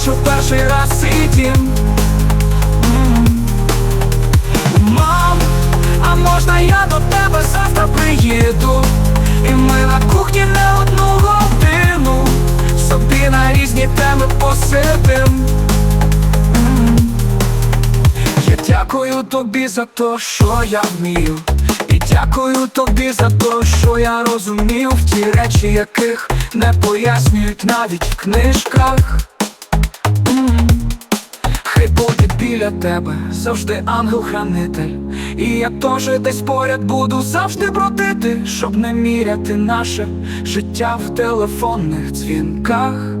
побачив перший раз свій дім. Мам, а можна я до тебе завтра приїду? І ми на кухні не одну годину Собі на різні теми посидим. Я дякую тобі за те, що я вмію. І дякую тобі за те, що я розумів ті речі, яких не пояснюють навіть в книжках. Біля тебе завжди ангел-хранитель. І я теж десь поряд буду завжди бродити, щоб не міряти наше життя в телефонних дзвінках.